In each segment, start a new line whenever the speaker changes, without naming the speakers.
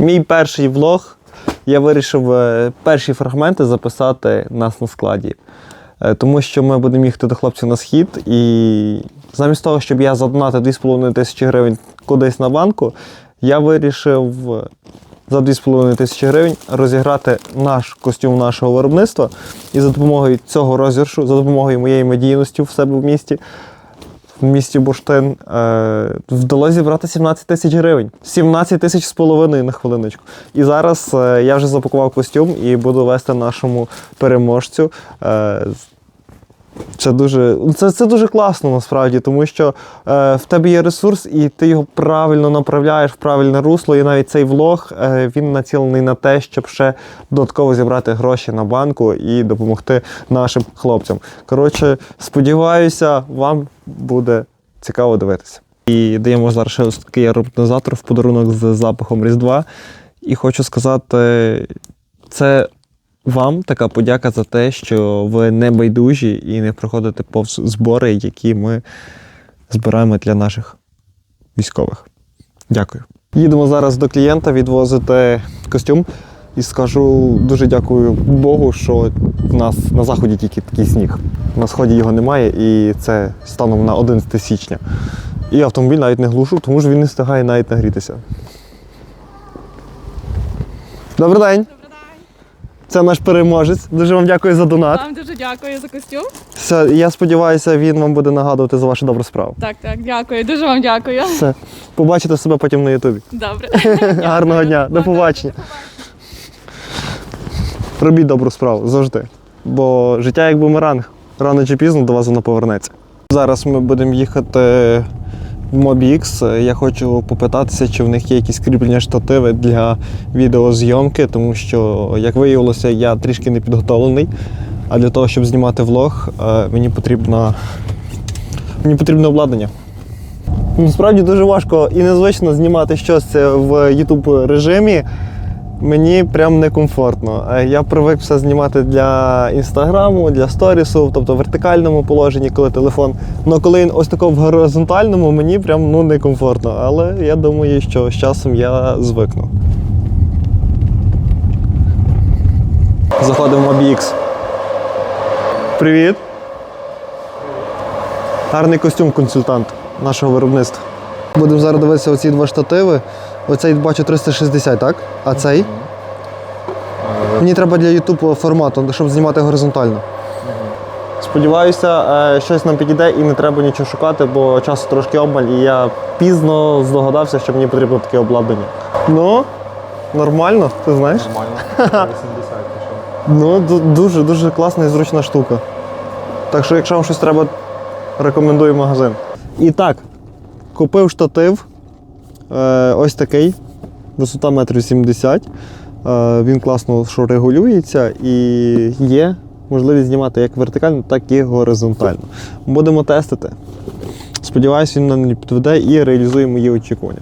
Мій перший влог. Я вирішив е, перші фрагменти записати нас на складі. Е, Тому що ми будемо їхати до хлопців на схід, і замість того, щоб я задонатив 2,5 тисячі гривень кудись на банку, я вирішив е, за 2,5 тисячі гривень розіграти наш костюм нашого виробництва. І за допомогою цього розіграшу, за допомогою моєї медійності в себе в місті, в місті Бурштин е, вдалося зібрати 17 тисяч гривень. 17 тисяч з половиною на хвилиночку. І зараз е, я вже запакував костюм і буду вести нашому переможцю. Е, це дуже, це, це дуже класно насправді, тому що е, в тебе є ресурс, і ти його правильно направляєш в правильне русло. І навіть цей влог е, він націлений на те, щоб ще додатково зібрати гроші на банку і допомогти нашим хлопцям. Коротше, сподіваюся, вам буде цікаво дивитися. І даємо зараз ще такий ароматизатор в подарунок з запахом Різдва. І хочу сказати, це вам така подяка за те, що ви не байдужі і не проходите повз збори, які ми збираємо для наших військових. Дякую. Їдемо зараз до клієнта відвозити костюм. І скажу дуже дякую Богу, що в нас на заході тільки такий сніг. На сході його немає, і це станом на 11 січня. І автомобіль навіть не глушу, тому що він не встигає навіть нагрітися. Добрий день! Це наш переможець. Дуже вам дякую за донат.
Вам дуже дякую за костюм.
Все, я сподіваюся, він вам буде нагадувати за вашу добру справу.
Так, так, дякую. Дуже вам дякую.
Все. Побачите себе потім на Ютубі.
Добре.
Гарного дня, до побачення. Робіть добру справу завжди. Бо життя як бумеранг. Рано чи пізно до вас воно повернеться. Зараз ми будемо їхати в MobiX. Я хочу попитатися, чи в них є якісь кріплення штативи для відеозйомки, тому що, як виявилося, я трішки не підготовлений. А для того, щоб знімати влог, е, мені потрібно, мені потрібне обладнання. Насправді дуже важко і незвично знімати щось в YouTube режимі. Мені прям некомфортно. Е, Я привик все знімати для інстаграму, для сторісу, тобто в вертикальному положенні, коли телефон. Ну коли він ось тако в горизонтальному, мені прям ну некомфортно. Але я думаю, що з часом я звикну. Заходимо в MobiX. Привіт. Гарний костюм консультант нашого виробництва. Будемо зараз дивитися оці два штативи. Оцей бачу 360, так? А цей? Мені треба для YouTube формату, щоб знімати горизонтально. Сподіваюся, е, щось нам підійде і не треба нічого шукати, бо часу трошки обмаль, і я пізно здогадався, що мені потрібно таке обладнання. Ну, нормально, ти знаєш?
Нормально. 80 пішов.
Ну, дуже, дуже класна і зручна штука. Так що, якщо вам щось треба, рекомендую магазин. І так, купив штатив. Е, ось такий. Висота 1,70 м. Е, він класно що регулюється і є можливість знімати як вертикально, так і горизонтально. Будемо тестити. Сподіваюсь, він нам підведе і реалізує мої очікування.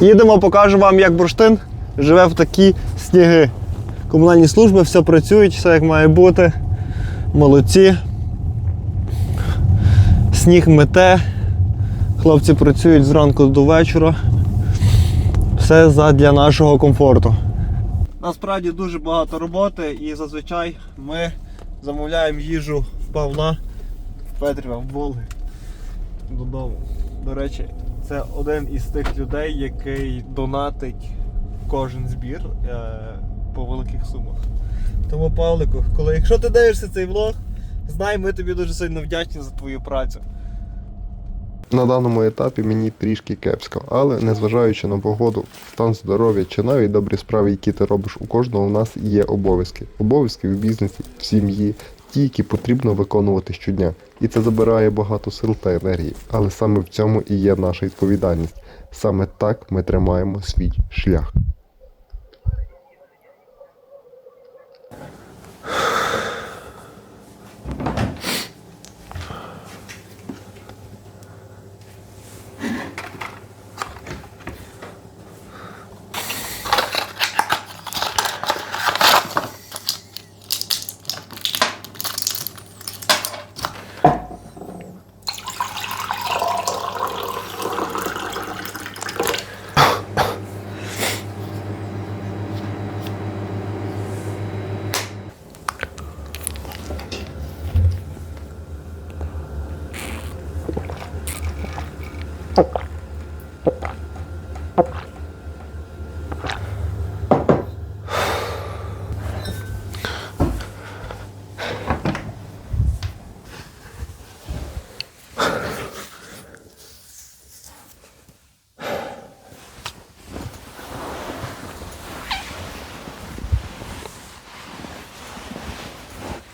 Їдемо, покажу вам, як бурштин живе в такі сніги. Комунальні служби все працюють, все як має бути. Молодці. Сніг мете. Хлопці працюють зранку до вечора. Все задля нашого комфорту. Насправді дуже багато роботи і зазвичай ми замовляємо їжу в Павла, в Петріва, в Волги додому. До речі, це один із тих людей, який донатить кожен збір е, по великих сумах. Тому, Павлику, коли якщо ти дивишся цей влог, знай, ми тобі дуже сильно вдячні за твою працю.
На даному етапі мені трішки кепсько, але незважаючи на погоду, стан здоров'я чи навіть добрі справи, які ти робиш, у кожного в нас є обов'язки. Обов'язки в бізнесі, в сім'ї, ті, які потрібно виконувати щодня. І це забирає багато сил та енергії. Але саме в цьому і є наша відповідальність. Саме так ми тримаємо свій шлях.